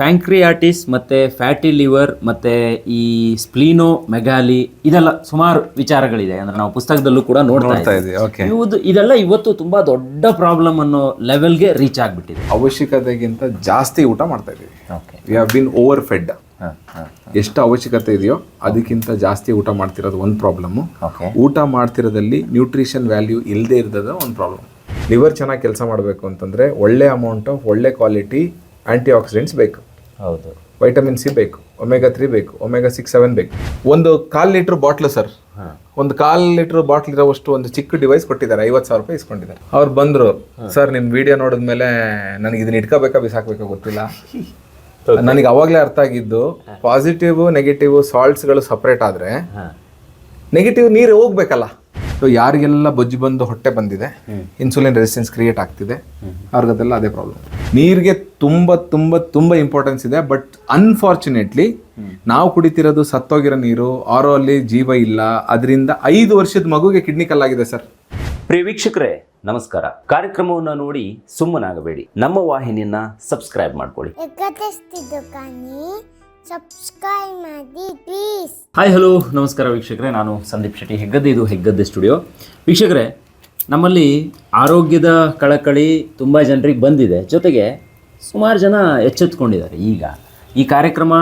ಫ್ಯಾಂಕ್ರಿಯಾಟಿಸ್ ಮತ್ತು fatty liver ಮತ್ತು ಈ ಸ್ಪ್ಲೀನೋ ಮೆಗಾಲಿ ಇದೆಲ್ಲ ಸುಮಾರು ವಿಚಾರಗಳಿದೆ. ಅಂದರೆ ನಾವು ಪುಸ್ತಕದಲ್ಲೂ ಕೂಡ ನೋಡ್ತಾ ಇದ್ದೀವಿ. ಇವುದು ಇದೆಲ್ಲ ಇವತ್ತು ತುಂಬ ದೊಡ್ಡ ಪ್ರಾಬ್ಲಮ್ ಅನ್ನೋ ಲೆವೆಲ್ಗೆ ರೀಚ್ ಆಗಿಬಿಟ್ಟಿದೆ. ಅವಶ್ಯಕತೆಗಿಂತ ಜಾಸ್ತಿ ಊಟ ಮಾಡ್ತಾ ಇದ್ದೀವಿ. Okay we have been over fed ಎಷ್ಟು ಅವಶ್ಯಕತೆ ಇದೆಯೋ ಅದಕ್ಕಿಂತ ಜಾಸ್ತಿ ಊಟ ಮಾಡ್ತಿರೋದು ಒಂದು ಪ್ರಾಬ್ಲಮ್ಮು ಊಟ ಮಾಡ್ತಿರೋದಲ್ಲಿ ನ್ಯೂಟ್ರಿಷನ್ ವ್ಯಾಲ್ಯೂ ಇಲ್ಲದೆ ಇರೋದ ಒಂದು ಪ್ರಾಬ್ಲಮ್ ಲಿವರ್ ಚೆನ್ನಾಗಿ ಕೆಲಸ ಮಾಡಬೇಕು ಅಂತಂದರೆ ಒಳ್ಳೆ ಅಮೌಂಟ್ ಆಫ್ ಒಳ್ಳೆ ಕ್ವಾಲಿಟಿ ಆ್ಯಂಟಿ ಆಕ್ಸಿಡೆಂಟ್ಸ್ ಬೇಕು. ಹೌದು. ವೈಟಮಿನ್ ಸಿ ಬೇಕು ಒಮೆಗಾ ತ್ರೀ ಬೇಕು ಒಮೆಗಾ ಸಿಕ್ಸ್ ಸೆವೆನ್ ಬೇಕು. ಒಂದು ಕಾಲ್ ಲೀಟ್ರ್ ಬಾಟ್ಲು ಸರ್ ಒಂದು ಕಾಲ್ ಲೀಟ್ರ್ ಬಾಟ್ಲ್ ಇರೋವಷ್ಟು ಒಂದು ಚಿಕ್ಕ ಡಿವೈಸ್ ಕೊಟ್ಟಿದ್ದಾರೆ ಐವತ್ತು ಸಾವಿರ ರೂಪಾಯಿ ಇಸ್ಕೊಂಡಿದ್ದಾರೆ. ಅವ್ರು ಬಂದರು ಸರ್ ನಿಮ್ಮ ವಿಡಿಯೋ ನೋಡಿದ್ಮೇಲೆ ನನಗೆ ಇದನ್ನ ಇಟ್ಕೋಬೇಕಾ ಬಿಸಾಕಬೇಕಾ ಗೊತ್ತಿಲ್ಲ? ನನಗೆ ಅವಾಗಲೇ ಅರ್ಥ ಆಗಿದ್ದು ಪಾಸಿಟಿವ್ ನೆಗೆಟಿವ್ ಸಾಲ್ಟ್ಸ್ಗಳು ಸಪ್ರೇಟ್ ಆದರೆ ನೆಗೆಟಿವ್ ನೀರು ಹೋಗ್ಬೇಕಲ್ಲ. ಸೊ ಯಾರಿಗೆಲ್ಲ ಬೊಜ್ಜು ಬಂದು ಹೊಟ್ಟೆ ಬಂದಿದೆ ಇನ್ಸುಲಿನ್ ರೆಸಿಸ್ಟೆನ್ಸ್ ಕ್ರಿಯೇಟ್ ಆಗ್ತಿದೆ ಅವ್ರಿಗದೆಲ್ಲ ಅದೇ ಪ್ರಾಬ್ಲಮ್ ನೀರಿಗೆ ತುಂಬ ತುಂಬ ತುಂಬ ಇಂಪಾರ್ಟೆನ್ಸ್ ಇದೆ ಬಟ್ ಅನ್ಫಾರ್ಚುನೇಟ್ಲಿ ನಾವು ಕುಡಿತಿರೋದು ಸತ್ತೋಗಿರೋ ನೀರು ಆರೋ ಅಲ್ಲಿ ಜೀವ ಇಲ್ಲ ಅದರಿಂದ ಐದು ವರ್ಷದ ಮಗುಗೆ ಕಿಡ್ನಿ ಕಲ್ಲಾಗಿದೆ ಸರ್. ಪ್ರಿಯ ವೀಕ್ಷಕರೇ ನಮಸ್ಕಾರ. ಕಾರ್ಯಕ್ರಮವನ್ನು ನೋಡಿ ಸುಮ್ಮನಾಗಬೇಡಿ. ನಮ್ಮ ವಾಹಿನಿಯನ್ನ ಸಬ್ಸ್ಕ್ರೈಬ್ ಮಾಡ್ಕೊಳ್ಳಿ. ಸಬ್ಸ್ಕ್ರೈಬ್ ಮಾಡಿ ಪ್ಲೀಸ್ ಹಾಯ್ ಹಲೋ ನಮಸ್ಕಾರ ವೀಕ್ಷಕರೇ. ನಾನು ಸಂದೀಪ್ ಶೆಟ್ಟಿ, ಹೆಗ್ಗದ್ದೆ ಇದು ಹೆಗ್ಗದ್ದೆ ಸ್ಟುಡಿಯೋ ವೀಕ್ಷಕರೇ, ನಮ್ಮಲ್ಲಿ ಆರೋಗ್ಯದ ಕಳಕಳಿ ತುಂಬ ಜನರಿಗೆ ಬಂದಿದೆ. ಜೊತೆಗೆ ಸುಮಾರು ಜನ ಎಚ್ಚೆತ್ಕೊಂಡಿದ್ದಾರೆ. ಈಗ ಈ ಕಾರ್ಯಕ್ರಮ